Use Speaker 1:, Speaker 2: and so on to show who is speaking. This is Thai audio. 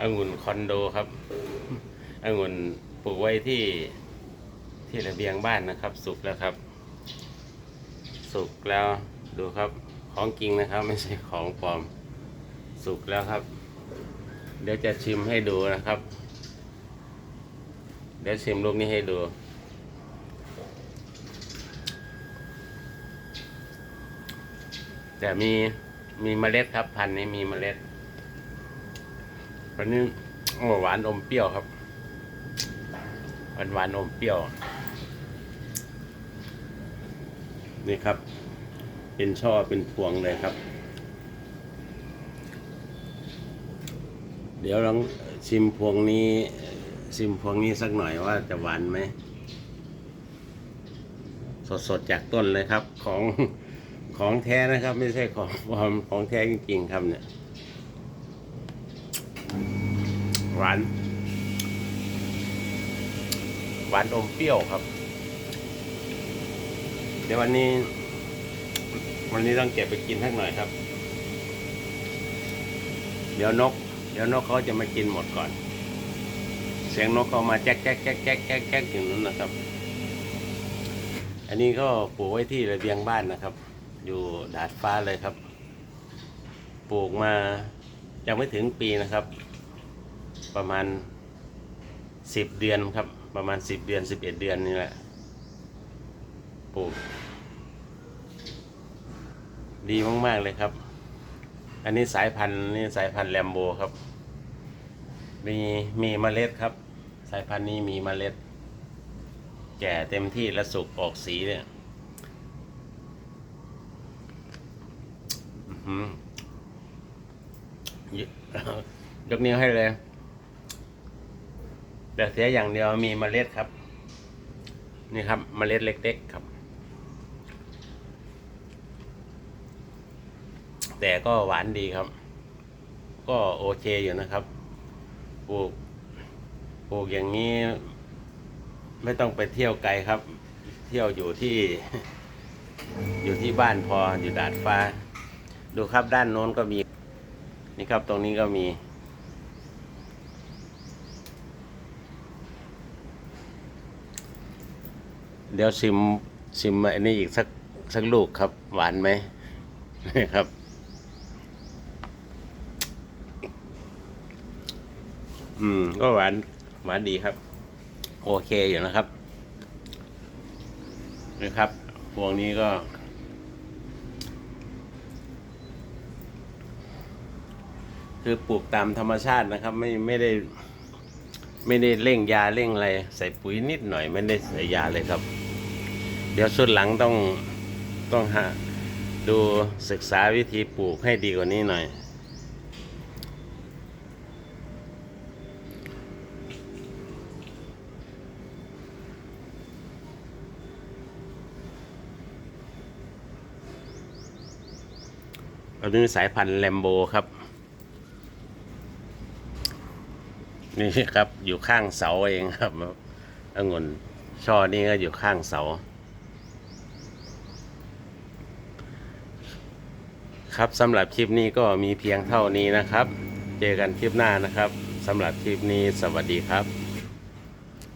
Speaker 1: องุ่นคอนโดครับองุ่นปลูกไว้ที่ที่ระเบียงบ้านนะครับ สุกแล้วครับ สุกแล้วดูครับของจริงนะครับ ไม่ใช่ของปลอมสุกแล้วครับ เดี๋ยวจะชิมให้ดูนะครับ เดี๋ยวชิมลูกนี้ให้ดูแต่มีมีเมล็ดครับ พันธุ์นี้มีเมล็ด พันนี้โอ้หวานอมเปรี้ยวครับหวานหวานอมเปรี้ยว นี่ครับ เป็นช่อเป็นพวงเลยครับ เดี๋ยวลองชิมพวงนี้ชิมพวงนี้สักหน่อยว่าจะหวานไหม สดๆจากต้นเลยครับ ของของแท้นะครับ ไม่ใช่ของปลอมของแท้จริงๆครับเนี่ย หวาน หวานอมเปรี้ยวครับ เดี๋ยววันนี้ วันนี้ต้องเก็บไปกินสักหน่อยครับ เดี๋ยวนก เดี๋ยวนกเขาจะมากินหมดก่อน เสียงนกเขามาแจ๊กแจ๊กแจ๊กแจ๊กแจ๊กแจ๊กอย่างนั้นนะครับ อันนี้ก็ปลูกไว้ที่ระเบียงบ้านนะครับ อยู่ดาดฟ้าเลยครับ ปลูกมายังไม่ถึงปีนะครับ ประมาณสิบเดือนครับ ประมาณสิบเดือนสิบเอ็ดเดือนนี่แหละปลูก ดีมากๆเลยครับ อันนี้สายพันธุ์นี่สายพันธุ์แลมโบครับ มีมีเมล็ดครับ สายพันธุ์นี้มีเมล็ด แก่เต็มที่และสุกออกสีเนี่ยอื้อหือยยกนิ้วให้เลย แต่เสียอย่างเดียวมีเมล็ดครับ นี่ครับเมล็ดเล็ก ๆครับ แต่ก็หวานดีครับ ก็โอเคอยู่นะครับปลูกปลูกอย่างนี้ ไม่ต้องไปเที่ยวไกลครับ เที่ยวอยู่ที่ อยู่ที่บ้านพออยู่ดาดฟ้า ดูครับด้านโน้นก็มี นี่ครับตรงนี้ก็มี เดี๋ยวชิมชิมอันนี้อีกสักสักลูกครับ หวานไหมครับ อืม ก็หวาน หวานดีครับ โอเคอยู่นะครับนะครับพวงนี้ก็ คือปลูกตามธรรมชาตินะครับ ไม่ไม่ได้ ไม่ได้เร่งยาเร่งอะไร ใส่ปุ๋ยนิดหน่อย ไม่ได้ใส่ยาเลยครับ ดี๋ยวสุดหลังต้องต้องหาดูศึกษาวิธีปลูกให้ดีกว่านี้หน่อย อันนี้สายพันธุ์แลมโบครับ นี่ครับอยู่ข้างเสาเองครับองุ่นช่อนี่ก็อยู่ข้างเสา ครับสำหรับคลิปนี้ก็มีเพียงเท่านี้นะครับ เจอกันคลิปหน้านะครับสำหรับคลิปนี้สวัสดีครับ